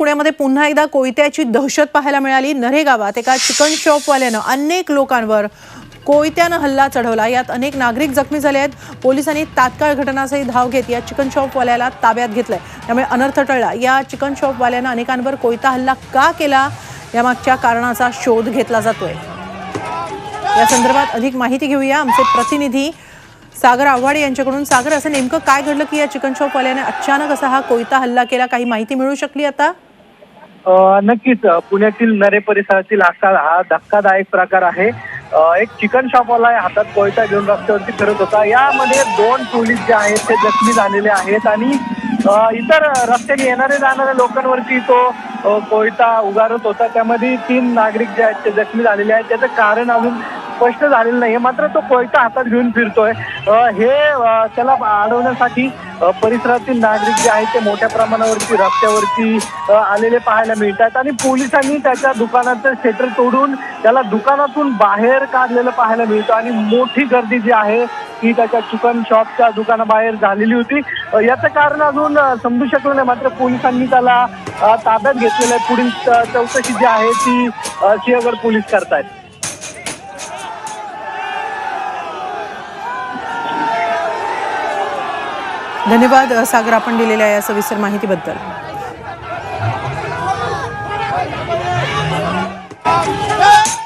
पुण्यामध्ये पुन्हा एकदा कोयत्याची दहशत पाहायला मिळाली. नरे गावात एका चिकन शॉपवाल्यानं अनेक लोकांवर कोयत्यानं हल्ला चढवला. यात अनेक नागरिक जखमी झाले आहेत. पोलिसांनी तात्काळ घटनास्थळी धाव घेत या चिकन शॉपवाल्याला ताब्यात घेतलंय. त्यामुळे अनर्थ टळला. या चिकन शॉपवाल्यानं अनेकांवर कोयता हल्ला का केला? यामागच्या कारणाचा शोध घेतला जातोय. या संदर्भात अधिक माहिती घेऊया. आमचे प्रतिनिधी सागर आव्हाडे यांच्याकडून. सागर असं नेमकं काय घडलं की या चिकन शॉपवाल्याने अचानक असा हा कोयता हल्ला केला? काही माहिती मिळू शकली आता? नक्कीच पुण्यातील नरे परिसरातील हा हा धक्कादायक प्रकार आहे. एक चिकन शॉपवाला आहे, हातात कोयता घेऊन रस्त्यावरती फिरत होता. यामध्ये दोन पोलीस जे आहेत ते जखमी झालेले आहेत आणि इतर रस्त्याने येणारे जाणाऱ्या लोकांवरती तो कोयता उगारत होता. त्यामध्ये तीन नागरिक जे आहेत ते जखमी झालेले आहेत. त्याचं कारण अजून स्पष्ट झालेलं नाही. मात्र तो कोयता हातात घेऊन फिरतोय. हे त्याला अडवण्यासाठी परिसरातील नागरिक जे आहेत ते मोठ्या प्रमाणावरती रस्त्यावरती आलेले पाहायला मिळतात. आणि पोलिसांनी त्याच्या दुकानाचं शेटर तोडून त्याला दुकानातून बाहेर काढलेलं पाहायला मिळतं. आणि मोठी गर्दी जी आहे ती त्याच्या चिकन शॉपच्या दुकानाबाहेर झालेली होती. याचं कारण अजून समजू शकलं नाही. मात्र पोलिसांनी त्याला ताब्यात घेतलेलं आहे. पुढील चौकशी जी आहे ती सिंहगड पोलीस करतायत. धन्यवाद सागर आपण दिलेल्या या सविस्तर माहितीबद्दल.